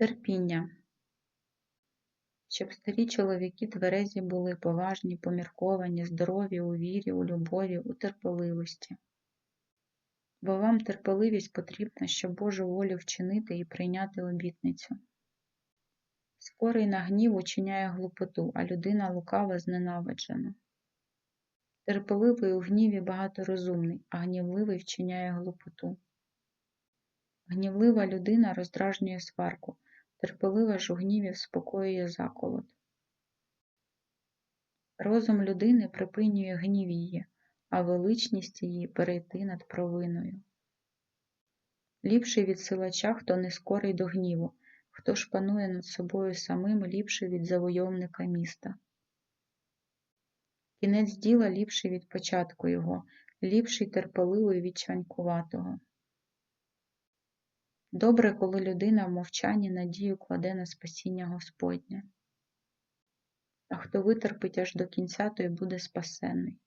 Терпіння. Щоб старі чоловіки тверезі були, поважні, помірковані, здорові у вірі, у любові, у терпеливості. Бо вам терпеливість потрібна, щоб Божу волю вчинити і прийняти обітницю. Скорий на гнів учиняє глупоту, а людина лукава зненавиджена. Терпеливий у гніві багаторозумний, а гнівливий вчиняє глупоту. Гнівлива людина роздражнює сварку, терпелива ж у гніві вспокоює заколот. Розум людини припинює гнів її, а величність її перейти над провиною. Ліпший від силача, хто не скорий до гніву, хто ж панує над собою самим, ліпший від завойовника міста. Кінець діла ліпший від початку його, ліпший терпеливий від чванькуватого. Добре, коли людина в мовчанні надію кладе на спасіння Господнє. А хто витерпить аж до кінця, той буде спасенний.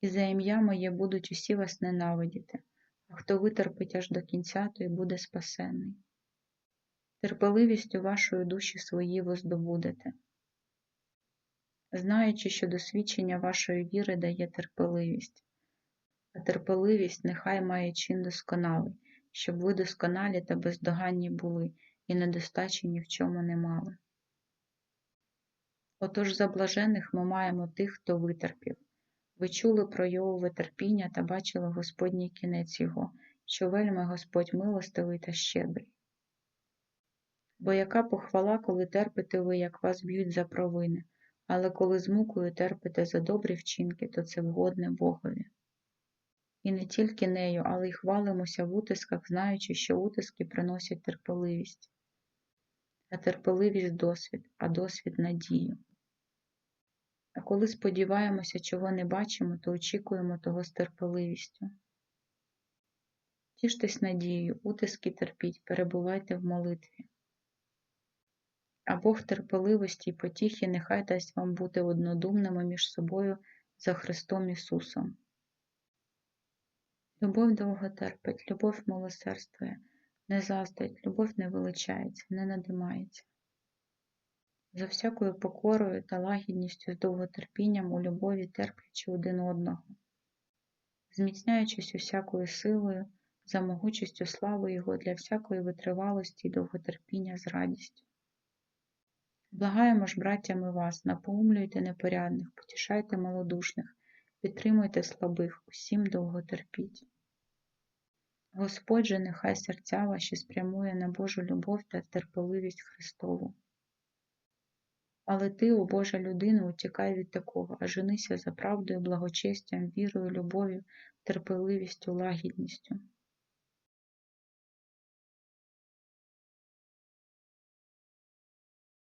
І за ім'я моє будуть усі вас ненавидіти, а хто витерпить аж до кінця, той буде спасенний. Терпеливістю вашої душі свої воздобудете, знаючи, що досвідчення вашої віри дає терпеливість, а терпеливість нехай має чин досконалий, щоб ви досконалі та бездоганні були і недостачі ні в чому не мали. Отож за блажених ми маємо тих, хто витерпів. Ви чули про Йовове терпіння та бачили Господній кінець його, що вельми Господь милостивий та щедрий. Бо яка похвала, коли терпите ви, як вас б'ють за провини, але коли з мукою терпите за добрі вчинки, то це вгодне Богові. І не тільки нею, але й хвалимося в утисках, знаючи, що утиски приносять терпеливість, а терпеливість досвід, а досвід надію. А коли сподіваємося, чого не бачимо, то очікуємо того з терпеливістю. Тіштесь надією, утиски терпіть, перебувайте в молитві. А Бог терпеливості й потіхи нехай дасть вам бути однодумними між собою за Христом Ісусом. Любов довго терпить, любов милосердствує, не заздрить, любов не величається, не надимається. За всякою покорою та лагідністю з довготерпінням у любові терплячи один одного, зміцняючись усякою силою, за могучістю слави Його для всякої витривалості і довготерпіння з радістю. Благаємо ж, браттями вас, напоумлюйте непорядних, потішайте малодушних, підтримуйте слабих, усім довго терпіть. Господь же нехай серця ваші спрямує на Божу любов та терпеливість Христову. Але ти, о Божа людина, утікай від такого, а женися за правдою, благочестям, вірою, любов'ю, терпеливістю, лагідністю.